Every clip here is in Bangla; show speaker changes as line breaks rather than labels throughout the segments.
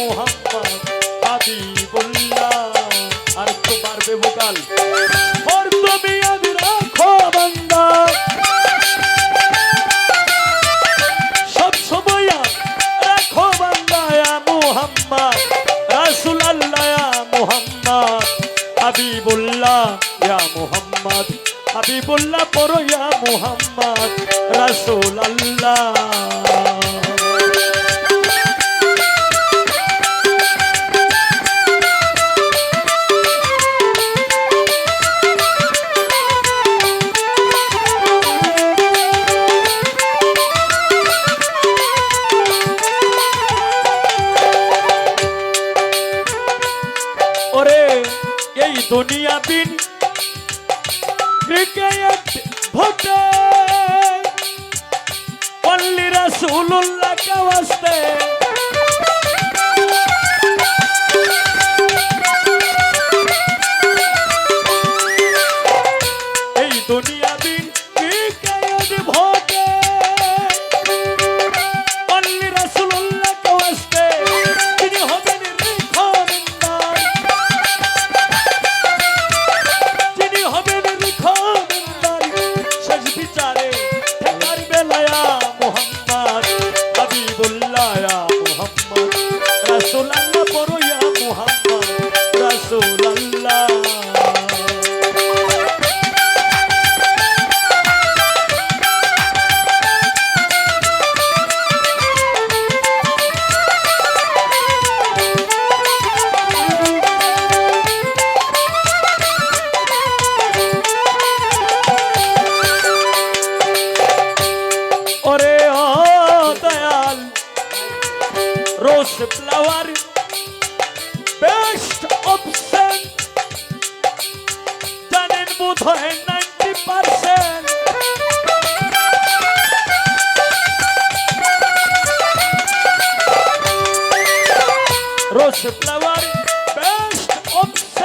মোহাম্মদ আর তো পারবে ভোকাল মোহাম্মদ রাসুল আল্লাহ মোহাম্মদ, হাবিবুল্লাহ মোহাম্মদ, হাবিবুল্লাহ পর ইয়া মোহাম্মদ রাসুল আল্লাহ দুনিয়া বিন ক্রিকেট ভোটে? পল্লী রসুল্লাহ কাওয়াস্তে Rose flower, best option.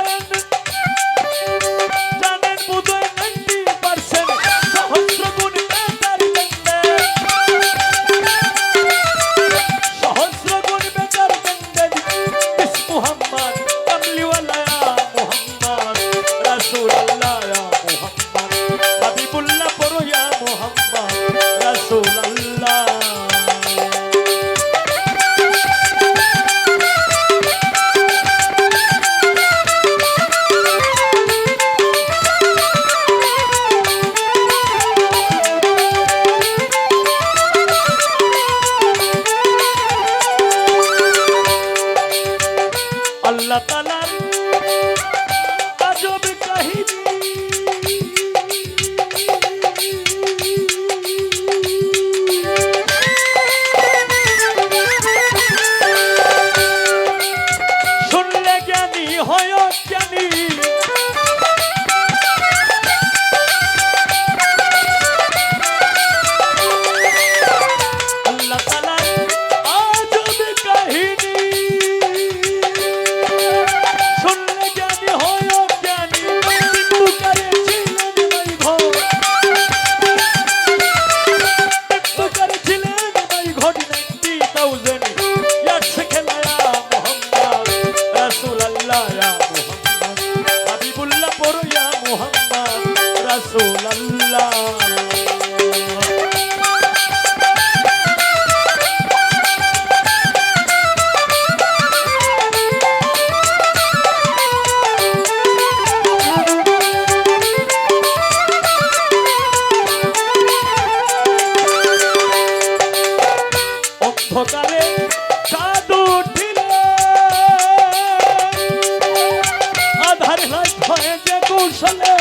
সঙ্গে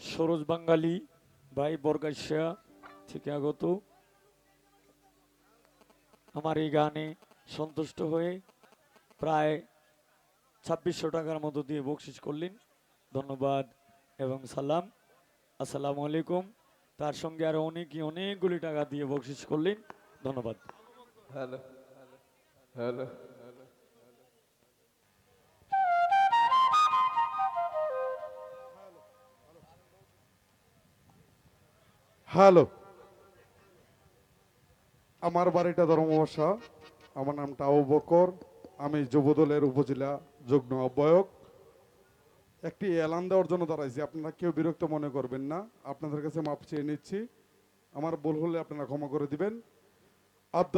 সরোজ বাঙালি ভাই বরগাছিয়া থেকে আগত। আমার এই গানে সন্তুষ্ট হয়ে প্রায় ছাব্বিশশো টাকার মতো দিয়ে বকশিস করলেন। ধন্যবাদ এবং সালাম। আসসালামু আলাইকুম। তার সঙ্গে আরও অনেকে অনেকগুলি টাকা দিয়ে বকশিস করলেন। ধন্যবাদ।
Hello hello
hello. আমার বাড়িটা ধর্মবাসা আমার নামটা আবু বকর। আমি যুবদলের উপজেলা যুগ্ম আহ্বায়ক। একটি এলান দেওয়ার জন্য দাঁড়াইছি, আপনারা কেউ বিরক্ত মনে করবেন না, আপনাদের কাছে মাপ চেয়ে নিচ্ছি। আমার ভুল হলে আপনারা ক্ষমা করে দিবেন। আব্দুল